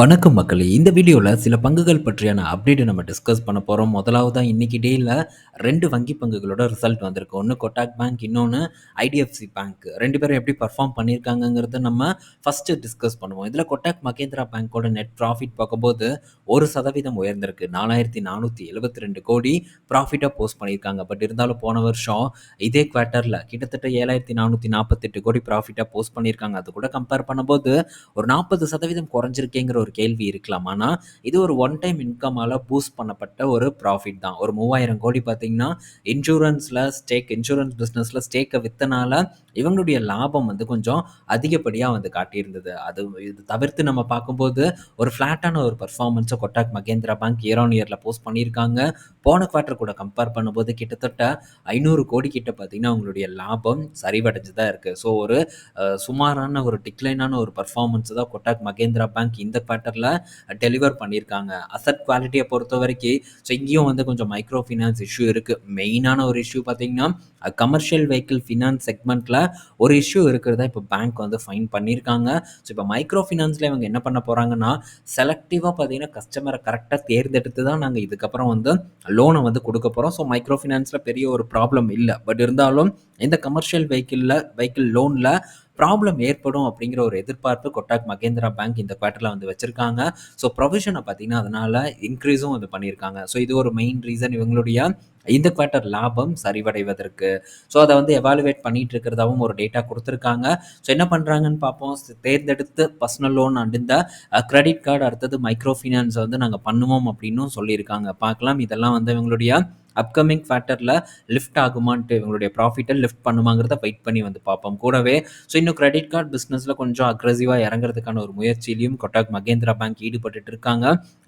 வணக்கம் மக்களே. இந்த வீடியோவில் சில பங்குகள் பற்றியான அப்டேட்டை நம்ம டிஸ்கஸ் பண்ண போகிறோம் முதலாவதாக இன்றைக்கி டேயில் ரெண்டு வங்கி பங்குகளோட ரிசல்ட் வந்திருக்கு. ஒன்று கொட்டாக் பேங்க் இன்னொன்று ஐடிஎஃப்சி பேங்க் ரெண்டு பேரும் எப்படி பர்ஃபார்ம் பண்ணியிருக்காங்கங்கிறத நம்ம ஃபஸ்ட்டு டிஸ்கஸ் பண்ணுவோம். இதில் கொட்டாக் மகேந்திரா பேங்க்கோட நெட் ப்ராஃபிட் பார்க்கும்போது ஒரு சதவீதம் உயர்ந்திருக்கு. நாலாயிரத்தி நானூற்றி எழுபத்தி ரெண்டு கோடி ப்ராஃபிட்டாக போஸ்ட் பண்ணியிருக்காங்க பட் இருந்தாலும் போன வருஷம் இதே குவார்ட்டரில் கிட்டத்தட்ட ஏழாயிரத்தி நானூற்றி நாற்பத்தெட்டு கோடி ப்ராஃபிட்டாக போஸ்ட் பண்ணியிருக்காங்க அது கூட கம்பேர் பண்ணும்போது ஒரு நாற்பது சதவீதம் குறைஞ்சிருக்கேங்கிற ஒரு கேள்வி இருக்கலாம். ஆனால் இது ஒரு ஒன் டைம் இன்கமால் பூஸ்ட் பண்ணப்பட்ட ஒரு ப்ராஃபிட் தான். ஒரு மூவாயிரம் கோடி பார்த்தீங்கன்னா இன்சூரன்ஸில் ஸ்டேக் இன்சூரன்ஸ் பிஸ்னஸில் ஸ்டேக்கை விற்றனால இவங்களுடைய லாபம் வந்து கொஞ்சம் அதிகப்படியாக வந்து காட்டியிருந்தது. அது இது தவிர்த்து நம்ம பார்க்கும்போது ஒரு ஃப்ளாட்டான ஒரு பர்ஃபார்மன்ஸை Kotak Mahindra bank year on இயரில் போஸ்ட் பண்ணியிருக்காங்க. போன குவார்ட்டர் கூட கம்பேர் பண்ணும்போது கிட்டத்தட்ட ஐநூறு கோடி கிட்ட பார்த்தீங்கன்னா அவங்களுடைய லாபம் சரிவடைஞ்சு தான் இருக்குது ஸோ ஒரு சுமாரான ஒரு டிக்ளைனான ஒரு பர்ஃபார்மன்ஸ் தான் கொட்டாக் மகேந்திரா பேங்க் இந்த குவார்ட்டரில் டெலிவர் பண்ணியிருக்காங்க. அசட் குவாலிட்டியை பொறுத்த வரைக்கும் ஸோ இங்கேயும் வந்து கொஞ்சம் மைக்ரோ ஃபினான்ஸ் இஷ்யூ இருக்குது மெயினான ஒரு இஷ்யூ பார்த்தீங்கன்னா கமர்ஷியல் வெஹிக்கிள் ஃபினான்ஸ் செக்மெண்ட்டில் ஒரு இஷ்யூ இருக்கிறதா இப்போ பேங்க் வந்து ஃபைன் பண்ணியிருக்காங்க. ஸோ இப்போ மைக்ரோ ஃபினான்ஸில் இவங்க என்ன பண்ண போகிறாங்கன்னா செலக்டிவாக பார்த்தீங்கன்னா கஸ்டமரை கரெக்டாக தேர்ந்தெடுத்து தான் நாங்கள் இதுக்கப்புறம் வந்து லோனை வந்து கொடுக்க போகிறோம் ஸோ மைக்ரோ ஃபினான்ஸில் பெரிய ஒரு ப்ராப்ளம் இல்லை. பட் இருந்தாலும் இந்த கமர்ஷியல் வெஹிக்கிளில் வெஹிக்கிள் லோனில் ப்ராப்ளம் ஏற்படும் அப்படிங்கிற ஒரு எதிர்பார்ப்பு கொட்டாக் மகேந்திரா பேங்க் இந்த குவார்ட்டரில் வந்து வச்சுருக்காங்க. ஸோ ப்ரொவிஷனை பார்த்தீங்கன்னா அதனால் இன்க்ரீஸும் வந்து பண்ணியிருக்காங்க. ஸோ இது ஒரு மெயின் ரீசன் இவங்களுடைய இந்த குவார்ட்டர் லாபம் சரிவடைவதற்கு. ஸோ அதை வந்து எவாலுவேட் பண்ணிட்டு இருக்கிறதாவும் ஒரு டேட்டா கொடுத்துருக்காங்க. ஸோ என்ன பண்ணுறாங்கன்னு பார்ப்போம். தேர்ந்தெடுத்து பர்சனல் லோன் அண்டிந்த கிரெடிட் கார்டு அடுத்தது மைக்ரோ ஃபினான்ஸை வந்து நாங்கள் பண்ணுவோம் அப்படின்னும் சொல்லியிருக்காங்க. பார்க்கலாம். இதெல்லாம் வந்து இவங்களுடைய அப்கமிங் ஃபேக்டரில் லிஃப்ட் ஆகுமான்ட்டு இவங்களுடைய ப்ராஃபிட்டை லிஃப்ட் பண்ணுமாங்கிறத வெயிட் பண்ணி வந்து பார்ப்போம். கூடவே ஸோ இன்னும் கிரெடிட் கார்டு பிஸ்னஸில் கொஞ்சம் அக்ரெசிவாக இறங்குறதுக்கான ஒரு முயற்சியிலையும் கொட்டாக் மகேந்திரா பேங்க் ஈடுபட்டு இருக்காங்க.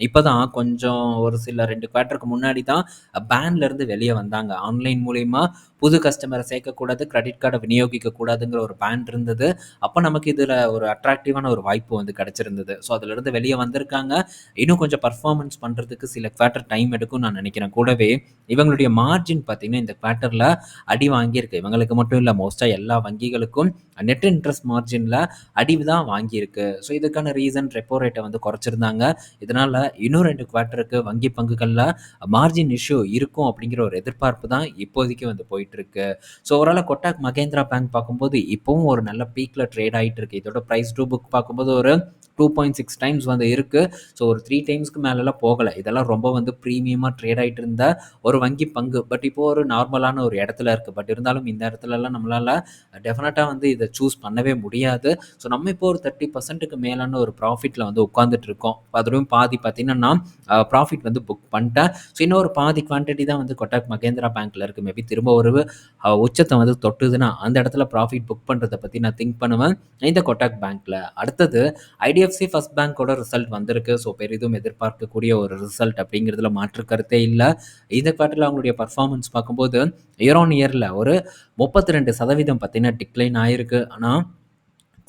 இப்போ தான் கொஞ்சம் ஒரு சில ரெண்டு குவார்ட்டருக்கு முன்னாடி தான் பேன்லேருந்து வெளியே வந்தாங்க. ஆன்லைன் மூலிமா புது கஸ்டமரை சேர்க்கக்கூடாது கிரெடிட் கார்டை விநியோகிக்கக்கூடாதுங்கிற ஒரு பேன் இருந்தது. அப்போ நமக்கு இதில் ஒரு அட்ராக்டிவான ஒரு வாய்ப்பு வந்து கிடச்சிருந்தது. ஸோ அதிலிருந்து வெளியே வந்திருக்காங்க. இன்னும் கொஞ்சம் பர்ஃபார்மன்ஸ் பண்ணுறதுக்கு சில குவார்ட்டர் டைம் எடுக்கும் நான் நினைக்கிறேன். கூடவே இவங்களுடைய மார்ஜின் பார்த்திங்கன்னா இந்த குவார்ட்டரில் அடி வாங்கியிருக்கு. இவங்களுக்கு மட்டும் இல்லை மோஸ்ட்டாக எல்லா வங்கிகளுக்கும் நெட் இன்ட்ரெஸ்ட் மார்ஜினில் அடிவு தான் வாங்கியிருக்கு. ஸோ இதுக்கான ரீசன் ரெப்போ ரேட்டை வந்து குறைச்சிருந்தாங்க. இதனால் இன்னும் ரெண்டு குவார்ட்டருக்கு வங்கி பங்குகளில் மார்ஜின் இஷ்யூ இருக்கும் அப்படிங்கிற ஒரு எதிர்பார்ப்பு தான் இப்போதைக்கு வந்து போயிட்டுருக்கு. So overall Kotak Mahindra bank பார்க்கும்போது இப்போவும் ஒரு நல்ல பீக்கில் ட்ரேட் ஆகிட்டு இருக்கு இதோட ப்ரைஸ் டூ புக் பார்க்கும்போது ஒரு டூ பாயிண்ட் சிக்ஸ் டைம்ஸ் வந்து இருக்குது ஸோ ஒரு த்ரீ டைம்ஸ்க்கு மேலெலாம் போகலை. இதெல்லாம் ரொம்ப வந்து ப்ரீமியமாக ட்ரேட் ஆகிட்டு இருந்த ஒரு வங்கி பங்கு. பட் இப்போது ஒரு நார்மலான ஒரு இடத்துல இருக்குது பட் இருந்தாலும் இந்த இடத்துலலாம் நம்மளால் டெஃபினட்டாக வந்து இதை சூஸ் பண்ணவே முடியாது. ஸோ நம்ம இப்போ ஒரு தேர்ட்டி பர்சன்ட்டுக்கு மேலான ஒரு ப்ராஃபிட்டில் வந்து உட்காந்துட்டு இருக்கோம். அதுவும் பாதி பார்த்தீங்கன்னா ப்ராஃபிட் வந்து புக் பண்ணிட்டேன். ஸோ இன்னொரு பாதி குவான்டிட்டி தான் வந்து கொட்டாக் மகேந்திரா பேங்க்கில் இருக்குது மேபி திரும்ப ஒரு உச்சத்தை வந்து தொட்டுதுன்னா அந்த இடத்துல ப்ராஃபிட் புக் பண்ணுறதை பற்றி நான் திங்க் பண்ணுவேன். இந்த கொட்டாக் பேங்க்கில் அடுத்தது ஐடியா ஹெச்டிஎஃப்சி ஃபஸ்ட் பேங்க்கோட ரிசல்ட் வந்திருக்கு. ஸோ பெரிதும் எதிர்பார்க்கக்கூடிய ஒரு ரிசல்ட் அப்படிங்கிறதுல மாற்று கருத்தே இல்லை. இந்த குவார்ட்டரில் அவங்களுடைய பர்ஃபார்மன்ஸ் பார்க்கும்போது இயர் ஆன் இயரில் ஒரு முப்பத்தி ரெண்டு சதவீதம் பார்த்தீங்கன்னா டிக்ளைன் ஆயிருக்கு. ஆனால்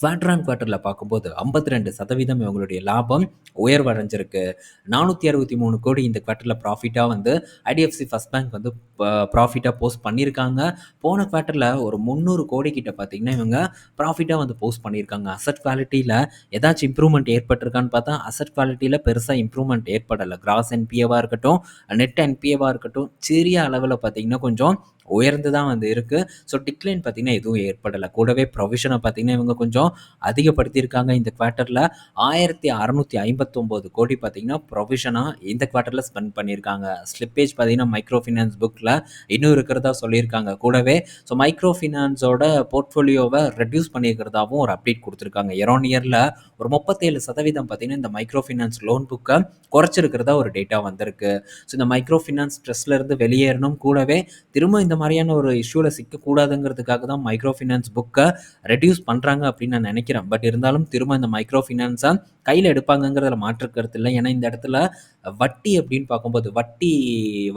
குவார்டர் ஆன் குவார்ட்டரில் பார்க்கும்போது ஐம்பத்தி ரெண்டு சதவீதம் இவங்களுடைய லாபம் உயர்வடைஞ்சிருக்கு. நானூற்றி அறுபத்தி மூணு கோடி இந்த குவார்ட்டரில் ப்ராஃபிட்டாக வந்து ஐடிஎஃப்சி ஃபஸ்ட் பேங்க் வந்து ப்ராஃபிட்டாக போஸ்ட் பண்ணியிருக்காங்க. போன குவார்ட்டரில் ஒரு முந்நூறு கோடி கிட்ட பார்த்தீங்கன்னா இவங்க ப்ராஃபிட்டாக வந்து போஸ்ட் பண்ணியிருக்காங்க. அசட் குவாலிட்டியில் ஏதாச்சும் இம்ப்ரூவ்மெண்ட் ஏற்பட்டிருக்கான்னு பார்த்தா அசட் குவாலிட்டியில் பெருசாக இம்ப்ரூவ்மெண்ட் ஏற்படலை. கிராஸ் என்பிஏவாக இருக்கட்டும் நெட் என்பிஏவாக இருக்கட்டும் சிறிய அளவில் பார்த்தீங்கன்னா கொஞ்சம் உயர்ந்து தான் வந்து இருக்குது ஸோ டிக்ளைன் பார்த்திங்கன்னா எதுவும் ஏற்படலை. கூடவே ப்ரொவிஷனை பார்த்திங்கன்னா இவங்க கொஞ்சம் அதிகப்படுத்தியிருக்காங்க இந்த குவார்ட்டரில் ஆயிரத்தி அறநூற்றி ஐம்பத்தொம்போது கோடி பார்த்திங்கன்னா ப்ரொவிஷனாக இந்த குவார்ட்டரில் ஸ்பெண்ட் பண்ணியிருக்காங்க. ஸ்லிப்பேஜ் பார்த்திங்கன்னா மைக்ரோ ஃபினான்ஸ் புக்கில் இன்னும் இருக்கிறதா சொல்லியிருக்காங்க. கூடவே ஸோ மைக்ரோ ஃபினான்ஸோட போர்ட்ஃபோலியோவை ரெடியூஸ் பண்ணியிருக்கிறதாவும் ஒரு அப்டேட் கொடுத்துருக்காங்க. எரோன் இயரில் ஒரு முப்பத்தேழு சதவீதம் பார்த்திங்கன்னா இந்த மைக்ரோ ஃபினான்ஸ் லோன் புக்கை குறைச்சிருக்கிறதா ஒரு டேட்டா வந்திருக்கு. ஸோ இந்த மைக்ரோ ஃபினான்ஸ் ஸ்ட்ரெஸ்லேருந்து வெளியேறணும். கூடவே திரும்ப இந்த மாதிரியான ஒரு இஷ்யூவில் சிக்கக்கூடாதுங்கிறதுக்காக தான் மைக்ரோ ஃபினான்ஸ் புக்கை ரெடியூஸ் பண்ணுறாங்க அப்படின்னு நான் நினைக்கிறேன். பட் இருந்தாலும் திரும்ப இந்த மைக்ரோ ஃபினான்ஸை கையில் எடுப்பாங்கங்கிறதுல மாற்றுக்கிறது இல்லை. ஏன்னா இந்த இடத்துல வட்டி அப்படின்னு பார்க்கும்போது வட்டி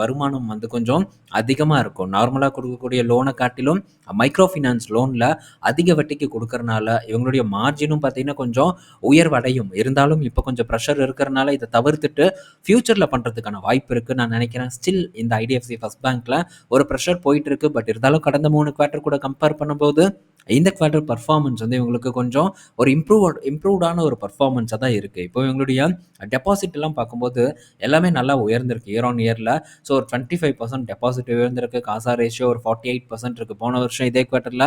வருமானம் வந்து கொஞ்சம் அதிகமாக இருக்கும். நார்மலாக கொடுக்கக்கூடிய லோனை காட்டிலும் மைக்ரோ ஃபினான்ஸ் லோனில் அதிக வட்டிக்கு கொடுக்கறனால இவங்களுடைய மார்ஜினும் பார்த்தீங்கன்னா கொஞ்சம் உயர்வடையும். இருந்தாலும் இப்போ கொஞ்சம் ப்ரெஷர் இருக்கிறனால இதை தவிர்த்துட்டு ஃப்யூச்சரில் பண்ணுறதுக்கான வாய்ப்பு இருக்குன்னு நான் நினைக்கிறேன். ஸ்டில் இந்த ஐடிஎஃப்சி ஃபஸ்ட் பேங்க்கில் ஒரு ப்ரெஷர் போயிட்டு இருக்கு. பட் இருந்தாலும் கடந்த மூணு குவார்ட்டர் கூட கம்பேர் பண்ணும்போது இந்த குவார்டர் பர்ஃபார்மன்ஸ் வந்து இவங்களுக்கு கொஞ்சம் ஒரு இம்ப்ரூவ் இம்ப்ரூவ்டான ஒரு பர்ஃபார்மன்ஸாக தான் இருக்குது இப்போ இவங்களுடைய டெபாசிட் எல்லாம் பார்க்கும்போது எல்லாமே நல்லா உயர்ந்திருக்கு இயர் ஆன் இயரில் ஸோ ஒரு டுவெண்ட்டி ஃபைவ் பர்சன்ட் டெபாசிட் உயர்ந்திருக்கு. காசா ரேஷியோ ஒரு ஃபார்ட்டி எயிட் பர்சன்ட் இருக்குது போன வருஷம் இதே குவார்ட்டரில்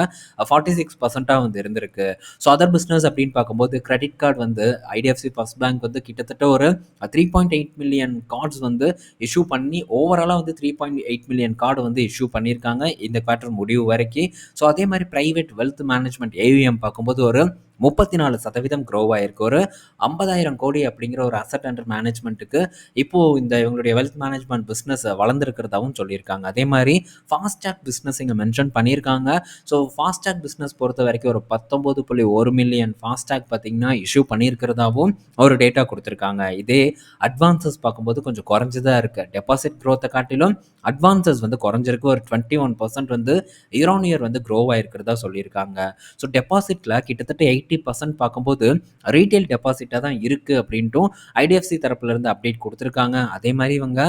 ஃபார்ட்டி சிக்ஸ் பர்சன்ட்டாக வந்து இருந்திருக்கு. ஸோ அதர் பிஸ்னஸ் அப்படின்னு பார்க்கும்போது கிரெடிட் கார்டு வந்து ஐடிஎஃப்சி ஃபர்ஸ்ட் பேங்க் வந்து கிட்டத்தட்ட ஒரு three point eight million cards வந்து இஷ்யூ பண்ணி ஓவராலாக வந்து three point eight million card வந்து இஷ்யூ பண்ணியிருக்காங்க இந்த குவார்ட்டர் முடிவு வரைக்கும் ஸோ அதே மாதிரி ப்ரைவேட் வெல்த் மேனேஜ்மெண்ட் ஏவிஎம் பார்க்கும்போது ஒரு முப்பத்தி நாலு சதவீதம் க்ரோவ் ஆயிருக்கு. ஒரு ஐம்பதாயிரம் கோடி அப்படிங்கிற ஒரு அசட் அண்டர் மேனேஜ்மெண்ட்டுக்கு இப்போது இந்த இவங்களுடைய வெல்த் மேனேஜ்மெண்ட் பிஸ்னஸ் வளர்ந்துருக்கிறதாவும் சொல்லியிருக்காங்க. அதே மாதிரி ஃபாஸ்டாக் பிஸ்னஸ் இங்கே மென்ஷன் பண்ணியிருக்காங்க. ஸோ ஃபாஸ்டாக் பிஸ்னஸ் பொறுத்த வரைக்கும் ஒரு பத்தொம்போது புள்ளி ஒரு மில்லியன் ஃபாஸ்டாக் பார்த்தீங்கன்னா இஷ்யூ பண்ணியிருக்கிறதாவும் ஒரு டேட்டா கொடுத்துருக்காங்க. இதே அட்வான்சஸ் பார்க்கும்போது கொஞ்சம் குறைஞ்சதாக இருக்குது டெபாசிட் க்ரோத்தை காட்டிலும் அட்வான்சஸ் வந்து குறைஞ்சிருக்கு. ஒரு டுவெண்ட்டி ஒன் பர்சன்ட் வந்து இயர் ஆன் இயர் வந்து க்ரோவ் ஆயிருக்கிறதா சொல்லியிருக்காங்க. ஸோ டெபாசிட்டில் கிட்டத்தட்ட எயிட் எயிட்டி பர்சன்ட் பார்க்கும்போது ரீட்டைல் டெபாசிட்டாக தான் இருக்குது அப்படின்ட்டும் ஐடிஎஃப்சி தரப்புலேருந்து அப்டேட் கொடுத்துருக்காங்க. அதே மாதிரி இவங்க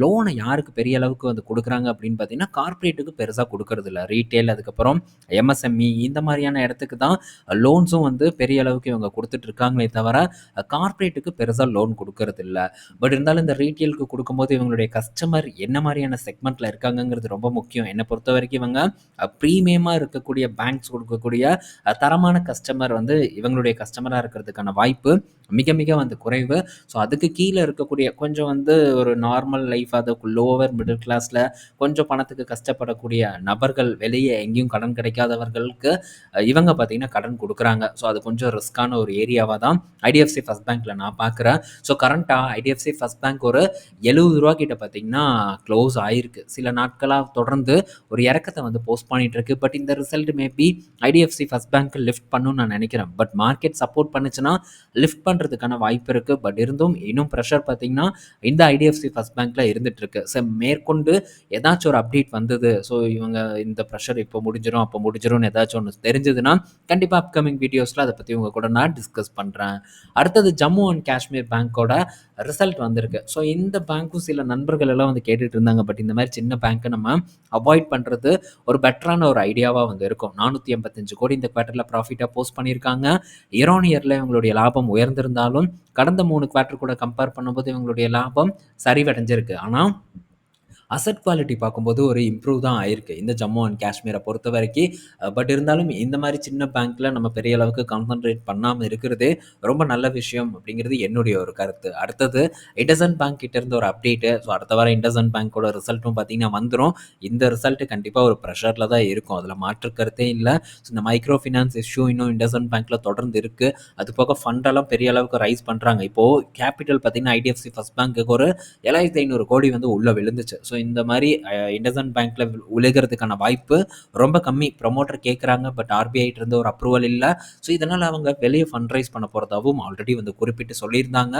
லோனை யாருக்கு பெரிய அளவுக்கு வந்து கொடுக்குறாங்க அப்படின்னு பார்த்தீங்கன்னா கார்ப்பரேட்டுக்கு பெருசாக கொடுக்கறது இல்லை. ரீட்டைல் அதுக்கப்புறம் எம்எஸ்எம்இ இந்த மாதிரியான இடத்துக்கு தான் லோன்ஸும் வந்து பெரிய அளவுக்கு இவங்க கொடுத்துட்டு இருக்காங்களே தவிர கார்ப்பரேட்டுக்கு பெருசாக லோன் கொடுக்கறது இல்லை. பட் இருந்தாலும் இந்த ரீட்டைலுக்கு கொடுக்கும்போது இவங்களுடைய கஸ்டமர் என்ன மாதிரியான செக்மெண்ட்டில் இருக்காங்கங்கிறது ரொம்ப முக்கியம். என்னை பொறுத்த வரைக்கும் இவங்க ப்ரீமியமாக இருக்கக்கூடிய பேங்க்ஸ் கொடுக்கக்கூடிய தரமான கஸ்டமர் வந்து இவங்களுடைய கஸ்டமராக இருக்கிறதுக்கான வாய்ப்பு மிக மிக வந்து குறைவு. ஸோ அதுக்கு கீழே இருக்கக்கூடிய கொஞ்சம் வந்து ஒரு நார்மல் லைஃப் அதுக்கு லோவர் மிடில் கிளாஸில் கொஞ்சம் பணத்துக்கு கஷ்டப்படக்கூடிய நபர்கள் வெளியே எங்கேயும் கடன் கிடைக்காதவர்களுக்கு இவங்க பார்த்தீங்கன்னா கடன் கொடுக்குறாங்க. ஸோ அது கொஞ்சம் ரிஸ்க்கான ஒரு ஏரியாவாக தான் ஐடிஎஃப்சி ஃபஸ்ட் பேங்க்கில் நான் பார்க்குறேன். ஸோ கரண்ட்டாக ஐடிஎஃப்சி ஃபஸ்ட் பேங்க் ஒரு எழுபது ரூபா கிட்ட பார்த்தீங்கன்னா க்ளோஸ் ஆயிருக்கு. சில நாட்களாக தொடர்ந்து ஒரு இறக்கத்தை வந்து போஸ்ட் பண்ணிட்டு இருக்கு. பட் இந்த result maybe IDFC first bank lift பண்ணுன்னு நான் நினைக்கிறேன். பட் மார்க்கெட் சப்போர்ட் பண்ணுச்சுன்னா லிஃப்ட் பண்ணுறதுக்கான வாய்ப்பு இருக்குது பட் இருந்தும் இன்னும் ப்ரெஷர் பார்த்தீங்கன்னா இந்த ஐடிஎஃப்சி ஃபஸ்ட் பேங்க்கில் இருந்துகிட்ருக்கு ஸோ மேற்கொண்டு ஏதாச்சும் ஒரு அப்டேட் வந்தது. ஸோ இவங்க இந்த ப்ரெஷர் இப்போ முடிஞ்சிடும் அப்போ முடிஞ்சிடும்னு ஏதாச்சும் ஒன்று தெரிஞ்சதுன்னா கண்டிப்பாக அப்கமிங் வீடியோஸில் அதை பற்றி உங்கள் கூட நான் டிஸ்கஸ் பண்ணுறேன் அடுத்தது ஜம்மு அண்ட் காஷ்மீர் பேங்க்கோட ரிசல்ட் வந்திருக்கு. ஸோ இந்த பேங்க்கும் சில நண்பர்கள் எல்லாம் வந்து கேட்டுட்டு இருந்தாங்க. பட் இந்த மாதிரி சின்ன பேங்க்கை நம்ம அவாய்ட் பண்ணுறது ஒரு பெட்டரான ஒரு ஐடியாவாக வந்து இருக்கும். நானூற்றி எண்பத்தஞ்சு கோடி இந்த குவார்ட்டரில் ப்ராஃபிட்டாக போஸ்ட் பண்ணியிருக்காங்க. இயர் ஆன் இயரில் இவங்களுடைய லாபம் உயர்ந்திருந்தாலும் கடந்த மூணு குவார்ட்டர் கூட கம்பேர் பண்ணும்போது இவங்களுடைய லாபம் சரிவடைஞ்சிருக்கு. ஆனால் அசட் குவாலிட்டி பார்க்கும்போது ஒரு இம்ப்ரூவ் தான் ஆயிருக்கு. இந்த ஜம்மு அண்ட் காஷ்மீரை பொறுத்த வரைக்கும். பட் இருந்தாலும் இந்த மாதிரி சின்ன பேங்க்கில் நம்ம பெரிய அளவுக்கு கான்சன்ட்ரேட் பண்ணாமல் இருக்கிறது ரொம்ப நல்ல விஷயம் அப்படிங்கிறது என்னுடைய ஒரு கருத்து. அடுத்தது இண்டசன் பேங்க் கிட்ட இருந்து ஒரு அப்டேட்டு ஸோ அடுத்த வாரம் இண்டசன் பேங்க்கோட ரிசல்ட்டும் பார்த்தீங்கன்னா வந்துடும் இந்த ரிசல்ட்டு கண்டிப்பாக ஒரு ப்ரெஷரில் தான் இருக்கும். அதில் மாற்று கருத்தே இல்லை. ஸோ இந்த மைக்ரோ ஃபினான்ஸ் இஷ்யூ இன்னும் இண்டசன் பேங்க்கில் தொடர்ந்து இருக்குது அது போக ஃபண்டெல்லாம் பெரிய அளவுக்கு ரைஸ் பண்ணுறாங்க இப்போது கேபிட்டல் பார்த்தீங்கன்னா ஐடிஎஃப்சி ஃபஸ்ட் பேங்க்குக்கு ஒரு ஏழாயிரத்தி ஐநூறு கோடி வந்து உள்ளே விழுந்துச்சு. ஸோ இந்த மாதிரி இண்டசன் பேங்க்கில் விழுகிறதுக்கான வாய்ப்பு ரொம்ப கம்மி. ப்ரொமோட்டர் கேட்குறாங்க பட் ஆர்பிஐட்டு இருந்து ஒரு அப்ரூவல் இல்லை. ஸோ இதனால் அவங்க வெளியே ஃபண்ட் ரைஸ் பண்ண போகிறதாவும் ஆல்ரெடி வந்து குறிப்பிட்டு சொல்லியிருந்தாங்க.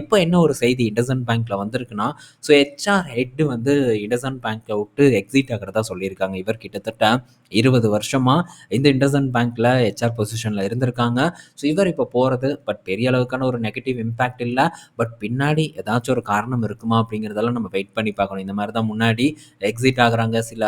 இப்போ என்ன ஒரு செய்தி இண்டசன் பேங்க்கில் வந்திருக்குன்னா ஸோ ஹெச்ஆர் ஹெட் வந்து இண்டசன் பேங்க்கை விட்டு எக்ஸிட் ஆகிறதா சொல்லியிருக்காங்க. இவர் கிட்டத்தட்ட இருபது வருஷமாக இந்த இண்டசன் பேங்க்கில் ஹெச்ஆர் பொசிஷனில் இருந்திருக்காங்க. ஸோ இவர் இப்போ போகிறது பட் பெரிய அளவுக்கான ஒரு நெகட்டிவ் இம்பேக்ட் இல்லை. பட் பின்னாடி ஏதாச்சும் ஒரு காரணம் இருக்குமா அப்படிங்கிறதெல்லாம் நம்ம வெயிட் பண்ணி பார்க்கணும். இந்த மாதிரி தான் முன்னாடி எக்ஸிட் ஆகுறாங்க சில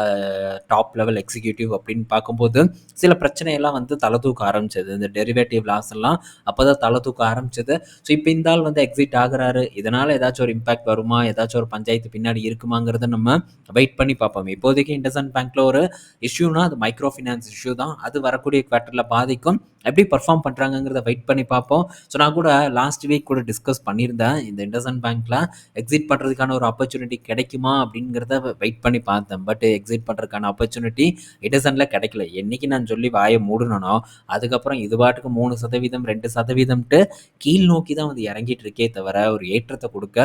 டாப் லெவல் எக்ஸிக்யூட்டிவ் அப்படின்னு பார்க்கும்போது சில பிரச்சனையெல்லாம் வந்து தலை தூக்க ஆரம்பிச்சது. இந்த டெரிவேட்டிவ் லாஸ் எல்லாம் அப்போ தான் தலை தூக்க ஆரம்பிச்சது. ஸோ இப்போ இந்த ஆள் வந்து எக்ஸிட் ஆகுறாரு. இதனால் ஏதாச்சும் ஒரு இம்பாக்ட் வருமா? ஏதாச்சும் ஒரு பஞ்சாயத்து பின்னாடி இருக்குமாங்கிறத நம்ம வெயிட் பண்ணி பார்ப்போம். இப்போதைக்கு இண்டசன் பேங்க்ல ஒரு இஷ்யூனா அது மைக்ரோ ஃபினான்ஸ் இஷ்யூ தான். அது வரக்கூடிய குவார்ட்டரில் பாதிக்கும். எப்படி பர்ஃபார்ம் பண்ணுறாங்கங்கிறத வெயிட் பண்ணி பார்ப்போம். ஸோ நான் கூட லாஸ்ட் வீக் கூட டிஸ்கஸ் பண்ணியிருந்தேன். இந்த இண்டசன் பேங்க்கில் எக்ஸிட் பண்ணுறதுக்கான ஒரு ஆப்பர்ச்சுனிட்டி கிடைக்குமா? அப்படிங்கிறத வெயிட் பண்ணி பார்த்தேன். பட் எக்ஸிட் பண்ணுறதுக்கான ஆப்பர்ச்சுனிட்டி இண்டசனில் கிடைக்கல. என்னைக்கு நான் சொல்லி வாயை மூடணும் அதுக்கப்புறம் இது பாட்டுக்கு மூணு சதவீதம் ரெண்டு சதவீதம்ட்டு கீழ் நோக்கி தான் வந்து இறங்கிட்டு இருக்கே தவிர ஒரு ஏற்றத்தை கொடுக்க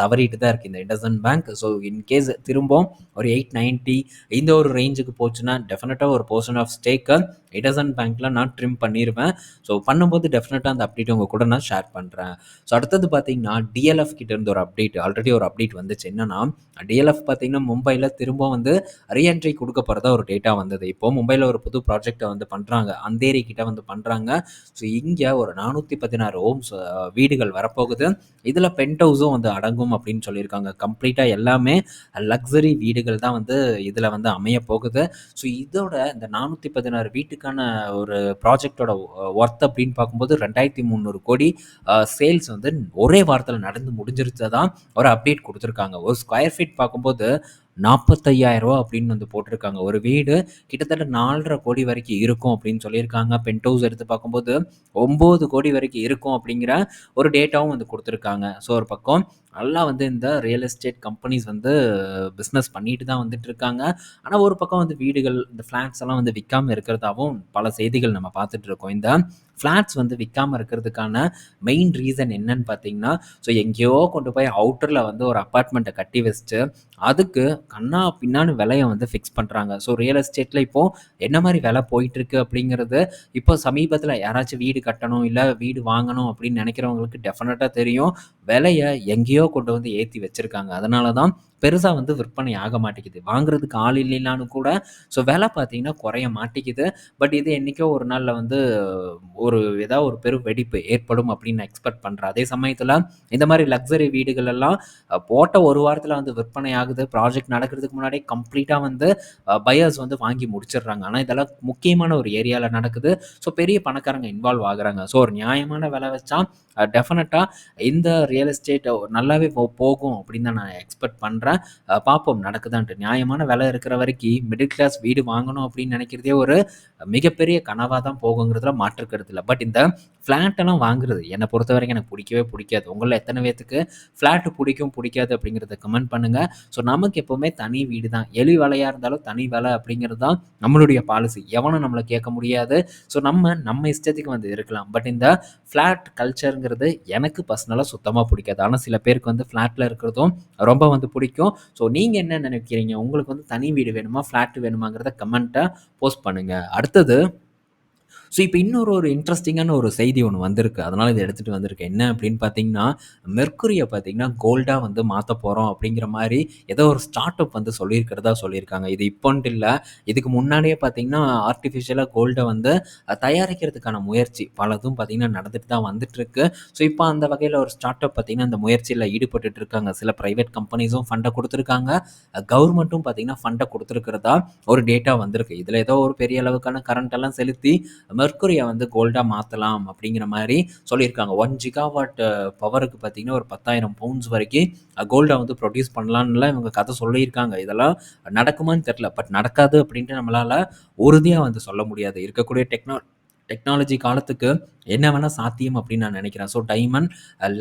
தவறிட்டு தான் இருக்குது இந்த இண்டசன் பேங்க் ஸோ இன்கேஸ் திரும்பவும் ஒரு எயிட் நைன்ட்டி இந்த ஒரு ரேஞ்சுக்கு போச்சுன்னா டெஃபினட்டாக ஒரு போர்ஷன் ஆஃப் ஸ்டேக்கை இடசன் பேங்க்கில் நான் ட்ரிம் பண்ணிடுவேன் ஸோ பண்ணும்போது டெஃபினட்டாக அந்த அப்டேட் உங்கள் கூட நான் ஷேர் பண்ணுறேன் ஸோ அடுத்தது பார்த்தீங்கன்னா டிஎல்எஃப் கிட்டேருந்து ஒரு அப்டேட் ஆல்ரெடி ஒரு அப்டேட் வந்துச்சு. என்னன்னா டிஎல்எஃப் பார்த்தீங்கன்னா மும்பையில் திரும்ப வந்து ரீஎன்ட்ரி கொடுக்க போகிறதா ஒரு டேட்டா வந்தது. இப்போ மும்பையில் ஒரு புது ப்ராஜெக்டை வந்து பண்ணுறாங்க அந்தேரி கிட்ட வந்து பண்ணுறாங்க ஸோ இங்கே ஒரு நானூற்றி பதினாறு ஹோம்ஸ் வீடுகள் வரப்போகுது. இதில் பென்ட் ஹவுஸும் வந்து அடங்கும் அப்படின்னு சொல்லியிருக்காங்க. கம்ப்ளீட்டாக எல்லாமே லக்ஸரி வீடுகள் தான் வந்து இதில் வந்து அமைய போகுது ஸோ இதோட இந்த நானூற்றி பதினாறு வீட்டுக்கு இதுக்கான ஒரு ப்ராஜெக்ட்டோட ஒர்த் அப்படின்னு பார்க்கும்போது ரெண்டாயிரத்தி முந்நூறு கோடி சேல்ஸ் வந்து ஒரே வாரத்தில் நடந்து முடிஞ்சிருச்சதான் ஒரு அப்டேட் கொடுத்துருக்காங்க. ஒரு ஸ்கொயர் ஃபீட் பார்க்கும்போது நாற்பத்தையாயிரரூவா அப்படின்னு வந்து போட்டிருக்காங்க. ஒரு வீடு கிட்டத்தட்ட நாலரை கோடி வரைக்கும் இருக்கும் அப்படின்னு சொல்லியிருக்காங்க. பென்ட் ஹவுஸ் எடுத்து பார்க்கும்போது ஒம்பது கோடி வரைக்கும் இருக்கும் அப்படிங்கிற ஒரு டேட்டாவும் வந்து கொடுத்துருக்காங்க. ஸோ ஒரு பக்கம் நல்லா வந்து இந்த ரியல் எஸ்டேட் கம்பெனிஸ் வந்து பிஸ்னஸ் பண்ணிட்டு தான் வந்துட்டு இருக்காங்க. ஆனால் ஒரு பக்கம் வந்து வீடுகள் இந்த ஃப்ளாட்ஸ் எல்லாம் வந்து விற்காமல் இருக்கிறதாவும் பல செய்திகள் நம்ம பார்த்துட்டு இருக்கோம். இந்த ஃப்ளாட்ஸ் வந்து விற்காமல் இருக்கிறதுக்கான மெயின் ரீசன் என்னன்னு பார்த்தீங்கன்னா ஸோ எங்கேயோ கொண்டு போய் அவுட்டரில் வந்து ஒரு அப்பார்ட்மெண்ட்டை கட்டி வச்சுட்டு அதுக்கு கண்ணா பின்னான்னு விலையை வந்து ஃபிக்ஸ் பண்ணுறாங்க ஸோ ரியல் எஸ்டேட்டில் இப்போது என்ன மாதிரி விலை போயிட்டுருக்கு அப்படிங்கிறது இப்போ சமீபத்தில் யாராச்சும் வீடு கட்டணும் இல்லை வீடு வாங்கணும் அப்படின்னு நினைக்கிறவங்களுக்கு டெஃபினட்டாக தெரியும். விலையை எங்கேயோ கொண்டு வந்து ஏற்றி வச்சுருக்காங்க. அதனால தான் பெருசாக வந்து விற்பனை ஆக மாட்டேங்குது. வாங்குறதுக்கு ஆள் இல்லைனாலும் கூட ஸோ விலை பார்த்தீங்கன்னா குறைய மாட்டேங்குது. பட் இது என்றைக்கோ ஒரு நாளில் வந்து ஒரு ஏதாவது ஒரு பெரும் வெடிப்பு ஏற்படும் அப்படின்னு நான் எக்ஸ்பெக்ட் பண்ணுறேன் அதே சமயத்தில் இந்த மாதிரி லக்ஸரி வீடுகள் எல்லாம் போட்ட ஒரு வாரத்தில் வந்து விற்பனை ஆகுது. ப்ராஜெக்ட் நடக்கிறதுக்கு முன்னாடி கம்ப்ளீட்டாக வந்து பையர்ஸ் வந்து வாங்கி முடிச்சிடுறாங்க. ஆனால் இதெல்லாம் முக்கியமான ஒரு ஏரியாவில் நடக்குது. ஸோ பெரிய பணக்காரங்க இன்வால்வ் ஆகுறாங்க. ஸோ ஒரு நியாயமான விலை வச்சா டெஃபினட்டாக இந்த ரியல் எஸ்டேட் நல்லாவே போ போகும் அப்படின்னு தான் நான் எக்ஸ்பெக்ட் பண்ணுறேன் பார்ப்போம் நடக்குதான்ட்டு. நியாயமான விலை இருக்கிற வரைக்கும் மிடில் கிளாஸ் வீடு வாங்கணும் அப்படின்னு நினைக்கிறதே ஒரு மிகப்பெரிய கனவாக தான் போகுங்கிறதுல மாற்றுக்கிறது இல்லை. பட் இந்த ஃப்ளாட்டெல்லாம் வாங்குறது என்னை பொறுத்த வரைக்கும் எனக்கு பிடிக்கவே பிடிக்காது. உங்களில் எத்தனை பேத்துக்கு ஃப்ளாட்டு பிடிக்கும் பிடிக்காது அப்படிங்கிறத கமெண்ட் பண்ணுங்கள் ஸோ நமக்கு எப்போவுமே தனி வீடு தான். எலி வேலையாக இருந்தாலும் தனி வேலை அப்படிங்கிறது தான் நம்மளுடைய பாலிசி எவனும் நம்மளை கேட்க முடியாது. ஸோ நம்ம நம்ம இஷ்டத்துக்கு வந்து இருக்கலாம். பட் இந்த ஃப்ளாட் கல்ச்சருங்கிறது எனக்கு பர்சனலாக சுத்தமாக பிடிக்காது. ஆனால் சில பேருக்கு வந்து ஃப்ளாட்டில் இருக்கிறதும் ரொம்ப வந்து பிடிக்கும். ஸோ நீங்கள் என்ன நினைக்கிறீங்க? உங்களுக்கு வந்து தனி வீடு வேணுமா? ஃப்ளாட் வேணுமாங்கிறத கமெண்ட்டை போஸ்ட் பண்ணுங்கள் அடுத்தது ஸோ இப்போ இன்னொரு ஒரு இன்ட்ரெஸ்டிங்கான ஒரு செய்தி ஒன்று வந்திருக்கு. அதனால் இதை எடுத்துகிட்டு வந்திருக்கு என்ன அப்படின்னு பார்த்தீங்கன்னா மெர்க்குரியை பார்த்தீங்கன்னா கோல்டாக வந்து மாற்ற போகிறோம் அப்படிங்கிற மாதிரி ஏதோ ஒரு ஸ்டார்ட் அப் வந்து சொல்லியிருக்கிறதா சொல்லியிருக்காங்க. இது இப்போன்ட்டு இல்லை. இதுக்கு முன்னாடியே பார்த்தீங்கன்னா ஆர்டிஃபிஷியலாக கோல்டை வந்து தயாரிக்கிறதுக்கான முயற்சி பலதும் பார்த்தீங்கன்னா நடந்துட்டு தான் வந்துட்டுருக்கு. ஸோ இப்போ அந்த வகையில் ஒரு ஸ்டார்ட் அப் பார்த்தீங்கன்னா அந்த முயற்சியில் ஈடுபட்டு இருக்காங்க. சில ப்ரைவேட் கம்பெனிஸும் ஃபண்டை கொடுத்துருக்காங்க. கவர்மெண்ட்டும் பார்த்தீங்கன்னா ஃபண்டை கொடுத்துருக்கிறதா ஒரு டேட்டா வந்திருக்கு. இதில் ஏதோ ஒரு பெரிய அளவுக்கான கரண்ட் எல்லாம் செலுத்தி மெர்க்குரியை வந்து கோல்டாக மாற்றலாம் அப்படிங்கிற மாதிரி சொல்லியிருக்காங்க. ஒன் ஜிகாவாட் பவருக்கு பார்த்தீங்கன்னா ஒரு பத்தாயிரம் பவுண்ட்ஸ் வரைக்கும் கோல்டை வந்து ப்ரொடியூஸ் பண்ணலான்லாம் இவங்க கதை சொல்லியிருக்காங்க. இதெல்லாம் நடக்குமான்னு தெரில பட் நடக்காது அப்படின்ட்டு நம்மளால் உறுதியாக வந்து சொல்ல முடியாது. இருக்கக்கூடிய டெக்னா டெக்னாலஜி காலத்துக்கு என்ன வேணால் சாத்தியம் அப்படின்னு நான் நினைக்கிறேன். ஸோ டைமண்ட்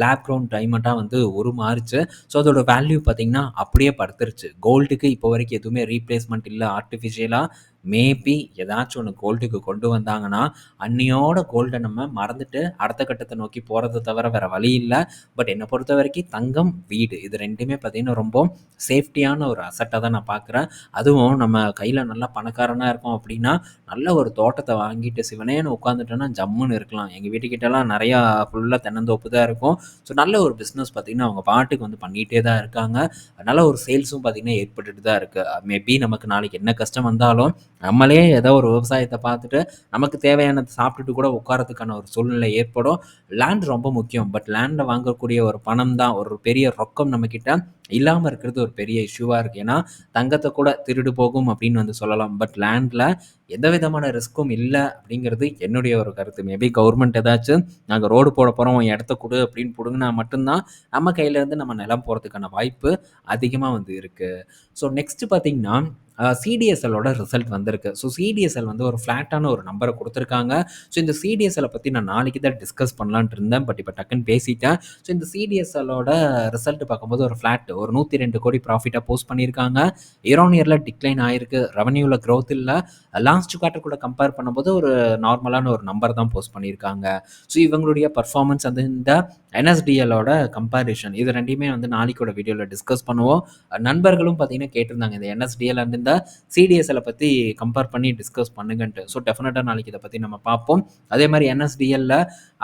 லேப் க்ரௌண்ட் டைமண்டாக வந்து உருமாறுச்சு. ஸோ அதோட வேல்யூ பார்த்திங்கன்னா அப்படியே படுத்துருச்சு. கோல்டுக்கு இப்போ வரைக்கும் எதுவுமே ரீப்ளேஸ்மெண்ட் இல்லை. ஆர்டிஃபிஷியலாக மேபி ஏதாச்சும் ஒன்று கோல்டுக்கு கொண்டு வந்தாங்கன்னா அன்னியோட கோல்டை நம்ம மறந்துட்டு அடுத்த கட்டத்தை நோக்கி போகிறத தவிர வேறு வழி இல்லை. பட் என்னை பொறுத்த வரைக்கும் தங்கம் வீடு இது ரெண்டுமே பார்த்திங்கன்னா ரொம்ப சேஃப்டியான ஒரு அசட்டாக தான் நான் பார்க்குறேன் அதுவும் நம்ம கையில் நல்லா பணக்காரனாக இருக்கோம் அப்படின்னா நல்ல ஒரு தோட்டத்தை வாங்கிட்டு சிவனேன்னு உட்காந்துட்டோன்னா ஜம்முன்னு இருக்கலாம். எங்கள் வீட்டுக்கிட்டலாம் நிறையா ஃபுல்லாக தென்னந்தோப்பு தான் இருக்கும். ஸோ நல்ல ஒரு பிஸ்னஸ் பார்த்திங்கன்னா அவங்க பாட்டுக்கு வந்து பண்ணிகிட்டே தான் இருக்காங்க. நல்ல ஒரு சேல்ஸும் பார்த்திங்கன்னா ஏற்பட்டுட்டு தான் இருக்குது மேபி நமக்கு நாளைக்கு என்ன கஷ்டம் வந்தாலும் நம்மளே ஏதோ ஒரு விவசாயத்தை பார்த்துட்டு நமக்கு தேவையானதை சாப்பிட்டுட்டு கூட உட்காரத்துக்கான ஒரு சூழ்நிலை ஏற்படும். லேண்ட் ரொம்ப முக்கியம். பட் லேண்டை வாங்கக்கூடிய ஒரு பணம் தான் ஒரு பெரிய ரொக்கம் நம்மக்கிட்ட இல்லாமல் இருக்கிறது ஒரு பெரிய இஷ்யூவாக இருக்குது ஏன்னா தங்கத்தை கூட திருடு போகும் அப்படின்னு வந்து சொல்லலாம். பட் லேண்டில் எந்த விதமான ரிஸ்க்கும் இல்லை அப்படிங்கிறது என்னுடைய ஒரு கருத்து. மேபி கவர்மெண்ட் ஏதாச்சும் நாங்கள் ரோடு போட போகிறோம் இடத்த கொடு அப்படின்னு பிடுங்கினா மட்டும்தான் நம்ம கையிலேருந்து நம்ம நிலம் போகிறதுக்கான வாய்ப்பு அதிகமாக வந்து இருக்குது ஸோ நெக்ஸ்ட்டு பார்த்திங்கன்னா சிடிஎஸ்எல்லோட ரிசல்ட் வந்திருக்கு. ஸோ சிடிஎஸ்எல் வந்து ஒரு ஃப்ளாட்டான ஒரு நம்பரை கொடுத்துருக்காங்க. ஸோ இந்த சிடிஎஸ்எல்லை பற்றி நான் நாளைக்கு தான் டிஸ்கஸ் பண்ணலான்ட்டு இருந்தேன். பட் இப்போ டக்குன்னு பேசிட்டேன். ஸோ இந்த சிடிஎஸ்எல்லோட ரிசல்ட் பார்க்கும்போது ஒரு ஃப்ளாட் ஒரு நூற்றி ரெண்டு கோடி ப்ராஃபிட்டாக போஸ்ட் பண்ணியிருக்காங்க. இயர் இயரில் டிக்ளைன் ஆயிருக்கு. ரெவன்யூவில் க்ரோத் இல்லை. லாஸ்ட் குவார்ட்டர் கூட கம்பேர் பண்ணும்போது ஒரு நார்மலான ஒரு நம்பர் தான் போஸ்ட் பண்ணியிருக்காங்க. ஸோ இவங்களுடைய பர்ஃபார்மன்ஸ் வந்து இந்த என்எஸ்டிஎலோட கம்பேரிஷன் இது ரெண்டையுமே வந்து நாளைக்கோட வீடியோவில் டிஸ்கஸ் பண்ணுவோம். நண்பர்களும் பார்த்தீங்கன்னா கேட்டிருந்தாங்க இந்த என்எஸ்டிஎல் அண்ட் இந்த சிடிஎஸ்எலை பற்றி கம்பேர் பண்ணி டிஸ்கஸ் பண்ணுங்கன்ட்டு. ஸோ டெஃபினட்டாக நாளைக்கு இதை பற்றி நம்ம பார்ப்போம். அதே மாதிரி என்எஸ்டிஎல்ல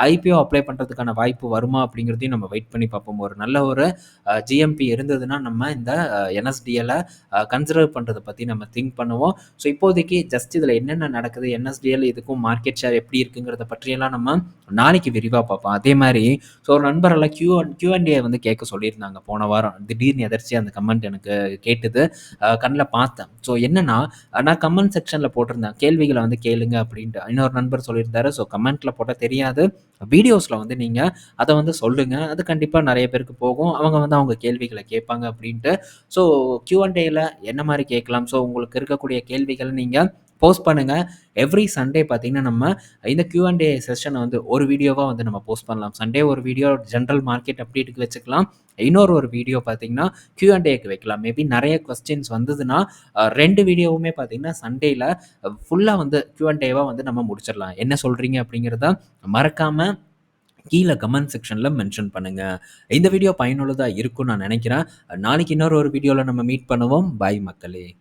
ஐபிஓ அப்ளை பண்ணுறதுக்கான வாய்ப்பு வருமா அப்படிங்கிறதையும் நம்ம வெயிட் பண்ணி பார்ப்போம். ஒரு நல்ல ஒரு ஜிஎம்பி இருந்ததுன்னா நம்ம இந்த என்எஸ்டிஎலை கன்சிடர் பண்ணுறதை பற்றி நம்ம திங்க் பண்ணுவோம். ஸோ இப்போதைக்கு ஜஸ்ட் இதில் என்னென்ன நடக்குது என்எஸ்டிஎல் இதுக்கும் மார்க்கெட் ஷேர் எப்படி இருக்குங்கிறத பற்றியெல்லாம் நம்ம நாளைக்கு விரிவாக பார்ப்போம். அதே மாதிரி ஸோ ஒரு நண்பரெல்லாம் கியூ கியூஎன்ஏ வந்து கேட்க சொல்லியிருந்தாங்க. போன வாரம் திடீர்னு எதர்ச்சியாக அந்த கமெண்ட் எனக்கு கேட்டது. கண்ணில் பார்த்தேன். ஸோ என்னன்னா நான் கமெண்ட் செக்ஷனில் போட்டிருந்தேன். கேள்விகளை வந்து கேளுங்க அப்படின்ட்டு. இன்னொரு நண்பர் சொல்லியிருந்தாரு. ஸோ கமெண்ட்டில் போட்டால் தெரியாது. வீடியோஸில் வந்து நீங்கள் அதை வந்து சொல்லுங்கள் அது கண்டிப்பாக நிறைய பேருக்கு போகும். அவங்க வந்து அவங்க கேள்விகளை கேட்பாங்க அப்படின்ட்டு. ஸோ கியூஎன்டேயில் என்ன மாதிரி கேட்கலாம்? ஸோ உங்களுக்கு இருக்கக்கூடிய கேள்விகளை நீங்கள் போஸ்ட் பண்ணுங்கள் எவ்ரி சண்டே பார்த்தீங்கன்னா நம்ம இந்த கியூஎன்டே செஷனை வந்து ஒரு வீடியோவாக வந்து நம்ம போஸ்ட் பண்ணலாம். சண்டே ஒரு வீடியோ ஜென்ரல் மார்க்கெட் அப்டேட்டுக்கு வச்சுக்கலாம். இன்னொரு ஒரு வீடியோ பார்த்தீங்கன்னா கியூஎன்டேக்கு வைக்கலாம். மேபி நிறைய கொஸ்டின்ஸ் வந்ததுன்னா ரெண்டு வீடியோவுமே பார்த்தீங்கன்னா சண்டேயில் ஃபுல்லாக வந்து கியூஎன்டேவாக வந்து நம்ம முடிச்சிடலாம். என்ன சொல்கிறீங்க அப்படிங்கிறத மறக்காமல் கீழே கமெண்ட் செக்ஷனில் மென்ஷன் பண்ணுங்கள் இந்த வீடியோ பயனுள்ளதாக இருக்கும்னு நான் நினைக்கிறேன். நாளைக்கு இன்னொரு ஒரு வீடியோவில் நம்ம மீட் பண்ணுவோம். பாய் மக்களே.